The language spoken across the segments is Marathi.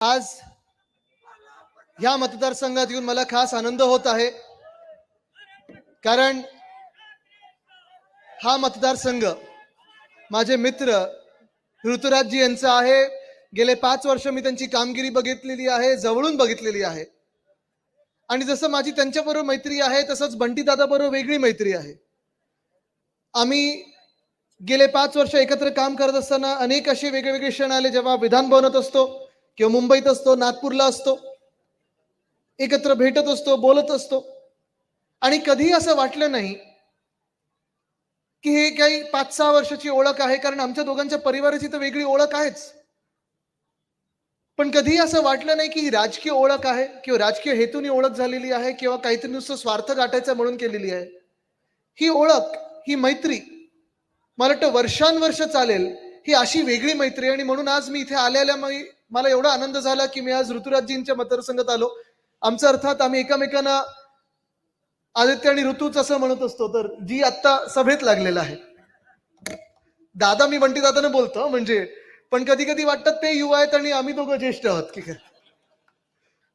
आज या मतदारसंघात येऊन मला खास आनंद होत आहे. कारण हा मतदारसंघ माझे मित्र ऋतुराजजी यांचा आहे. गेले पाच वर्ष मी त्यांची कामगिरी बघितलेली आहे जवळून बघितलेली आहे. आणि जसं माझी त्यांच्याबरोबर मैत्री आहे तसंच बंटीदादा बरोबर वेगळी मैत्री आहे. आम्ही गेले पाच वर्ष एकत्र काम करत असताना अनेक असे वेगळे वेगळे क्षण आले जेव्हा विधान भवनात असतो. किंवा मुंबईत असतो नागपूरला असतो एकत्र भेटत असतो बोलत असतो. आणि कधीही असं वाटलं नाही की हे काही पाच सहा वर्षाची ओळख आहे कारण आमच्या दोघांच्या परिवाराची तर वेगळी ओळख आहेच. पण कधीही असं वाटलं नाही की ही राजकीय ओळख आहे किंवा राजकीय हेतूने ओळख झालेली आहे किंवा काहीतरी नुसतं स्वार्थ गाठायचं म्हणून केलेली आहे. ही ओळख ही मैत्री मला वाटतं वर्षानुवर्ष चालेल ही अशी वेगळी मैत्री आणि म्हणून आज मी इथे आलेल्या मला एवढा आनंद झाला की मी आज ऋतुराजजींच्या मतदारसंघात आलो. आमचा अर्थात आम्ही एकमेकांना आदित्य आणि ऋतूच असं म्हणत असतो तर जी आत्ता सभेत लागलेला आहे. दादा मी बंटी दादाने बोलतो म्हणजे पण कधी कधी वाटतात ते युवा आहेत आणि आम्ही दोघं ज्येष्ठ आहोत. की काय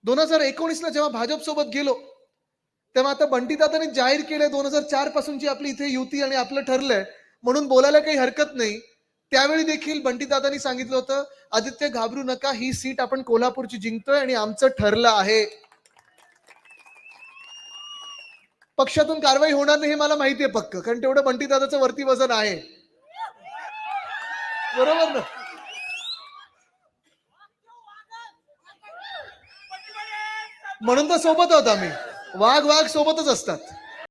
दोन हजार एकोणीसला जेव्हा भाजप सोबत गेलो तेव्हा आता बंटी दादाने जाहीर केलंय दोन हजार चार पासूनची आपली इथे युती आणि आपलं ठरलंय म्हणून बोलायला काही हरकत नाही. त्यावेळी देखील बंटीदादांनी सांगितलं होतं आदित्य घाबरू नका ही सीट आपण कोल्हापूरची जिंकतोय आणि आमचं ठरलं आहे. पक्षातून कारवाई होणार नाही हे मला माहिती आहे पक्क कारण तेवढं बंटीदादाचं वरती वजन आहे. बरोबर ना? म्हणून तर सोबत आहोत आम्ही. वाघ वाघ सोबतच असतात.